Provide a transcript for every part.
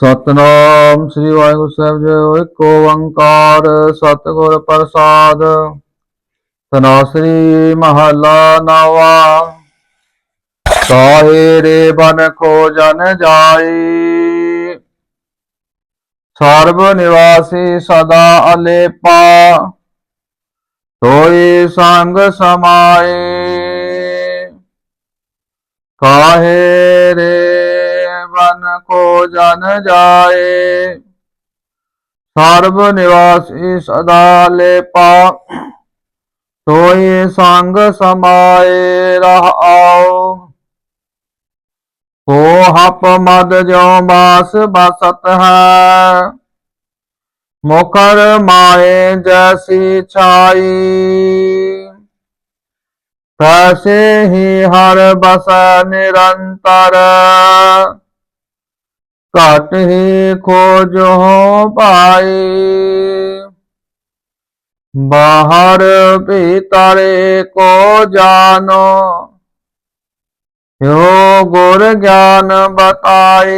ਸਤਨਾਮ ਸ੍ਰੀ ਵਾਹਿਗੁਰੂ ਸਾਹਿਬ ਜੀ ਇੱਕ ਓੰਕਾਰ, ਸਤਿਗੁਰ ਪ੍ਰਸਾਦ। ਤਨਾਸਰੀ ਮਹੱਲਾ ਨਵਾ। ਕਾਹੇ ਰੇ ਬਨ ਖੋ ਜਨ ਜਾਈ। ਸਰਬ ਨਿਵਾਸੀ ਸਦਾ ਅਲੇਪਾ। ਤੋਈ ਸੰਗ ਸਮਾਏ। ਕਾਹੇ ਰੇ ਕੋ ਜਨ ਜਾਏ। ਸਰਬ ਨਿਵਾਸੀ ਸਦਾ ਲੇਪਾ। ਤੋਈ ਸੰਗ ਸਮਾਏ ਰਹਾਉ ਕੋ ਹਪ ਮਦ ਜੋ ਬਾਸ ਬਸਤ ਹੈ। ਮੁਖਰ ਮਾਏ ਜੈਸੀ ਛਾਈ। ਤੈਸੇ ਹੀ ਹਰ ਬਸ ਨਿਰੰਤਰ। ਘਟ ਹੀ ਖੋਜੋ ਪਾਈ ਬਾਹਰ ਭੀਤਰੇ ਕੋ ਜਾਨੋ ਜੋ ਗੁਰ ਗਿਆਨ ਬਤਾਈ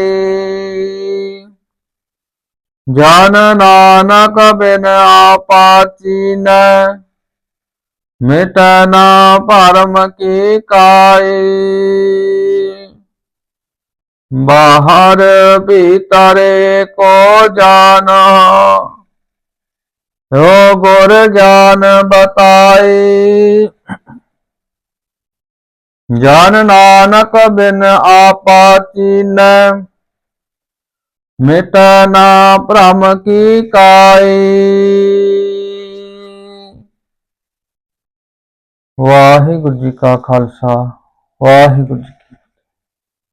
ਜਨ ਨਾਨਕ ਬਿਨ ਆਪਾ ਚੀਨੈ ਮਿਟ ਨਾ ਭਰਮ ਕੀ ਕਾਈ ਬਾਹਰ ਭੀਤਰੇ ਕੋ ਜਾਨੋ ਜੋ ਗੁਰ ਗਿਆਨ ਬਤਾਈ ਜਨ ਨਾਨਕ ਬਿਨ ਆਪਾ ਚੀਨੈ। ਮਿਟ ਨਾ ਭ੍ਰਮ ਕੀ ਕਾਈ ਵਾਹਿਗੁਰੂ ਜੀ ਕਾ ਖਾਲਸਾ, ਵਾਹਿਗੁਰੂ ਜੀ